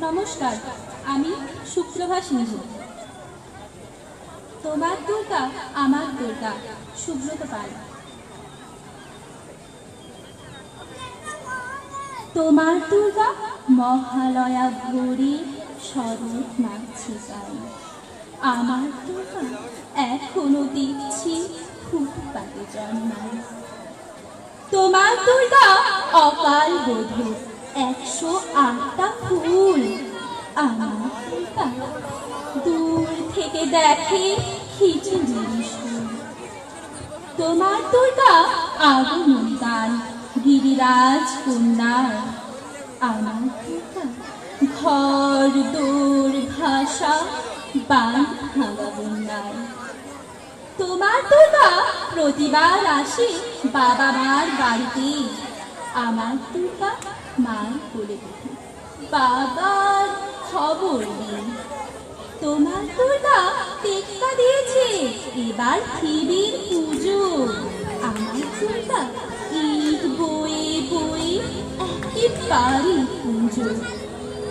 নমস্কার, আমি সুপ্রভা সিংহ তোমার দুর্গা আমার দুর্গা, সুব্রত পাল। তোমার দুর্গা মহালয়া ভরে শরৎ মাগছে গায়ে আমার দুর্গা এখনও দেখছি ফুটপাতে জন্মায়। তোমার দুর্গা অকাল বোধ। একশো আটটা ফুল। আমার দুর্গা দূর থেকে দেখে খিচুড়ি তোমার দুর্গা আগমন গান গিরিরাজ কন্যার। আমার ঘর দূর ভাষা বান ভাঙা বন্যায়। তোমার দুর্গা প্রতিবার আসে বাবা মার বাড়িতে। আমার দুর্গা মার বলে বাবার খবর তোমার দুর্গা টেক্কা দিয়েছে, এবার শিবের পুজো। আমার দুর্গা ঈদ বয়ে বয়ে একেবারে পুজো।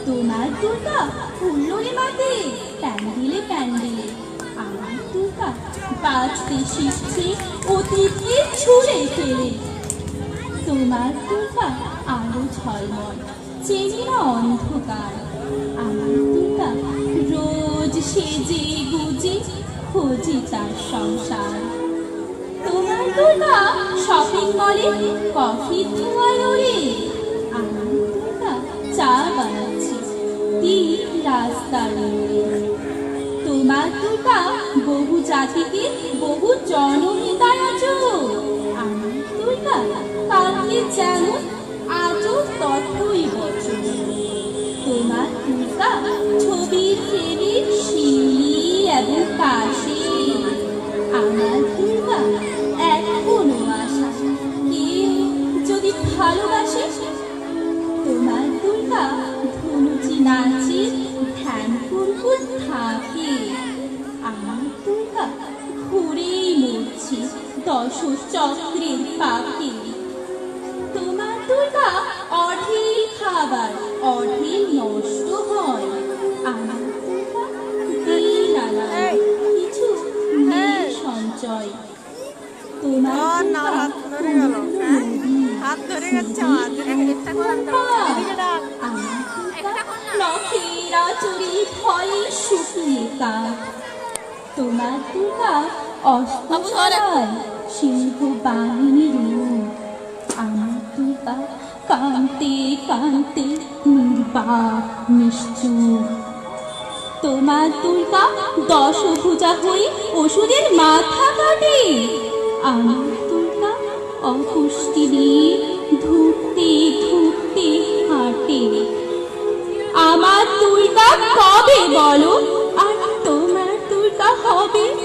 তোমার দুর্গা ফুল্লরে মাতে প্যান্ডেলে প্যান্ডেলে। আমার দুর্গা বাঁচতে শিখছে অতীতকে ছুঁড়ে ফেলে। তোমার দুর্গা আলো ঝলমল। না অন্ধকার, আমার দুর্গা রোজ সেজে গুজে খোঁজে তার সংসার। তোমার দুর্গা শপিং মলে কফি ধোয়ায় ওরে আমার দুর্গা চা বানাচ্ছে দিন রাস্তার তোমার দুর্গা বহু জাতিকে, বহু জনহিতায়জ যেমন আজও ততই বচন। তোমার দুর্গা ছবির ফেরির শিলি এবং পাশে। আমার দুর্গা এখনও আশা কেউ যদি ভালোবাসে, তোমার দুর্গা ধনুচি নাচে ধ্যান পুরপুর থাকে। আমার দুর্গা ঘুরেই মরছি দশ চক্রের পাখি হাত ধরে হ্যাঁ? গেছে চুরি ফলে শুকিয়ে তোমার দুর্গা অস্তরায় সিংহ বাহিনীর রূপ। আমার দুর্গা কান্তে কান্তে নির্বাক নিশ্চুপ। তোমার দুর্গা দশ পূজা হয়ে ওষুধের মাথা কাটে। আমার দুর্গা অপুষ্টি দিয়ে ধুতে ধুতে হাঁটে। আমার দুর্গা কবে বলো? আর তোমার দুর্গা হবে?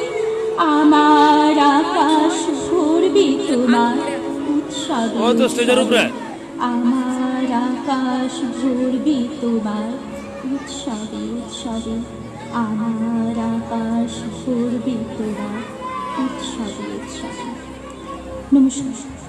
আমার আকাশ ভরবে তোমার উৎসবে। তো। আমার আকাশ ভরবে তোমার উৎসবে উৎসবে। আমার আকাশ ভরবে তোমার উৎসবে উৎসবে নমস্কার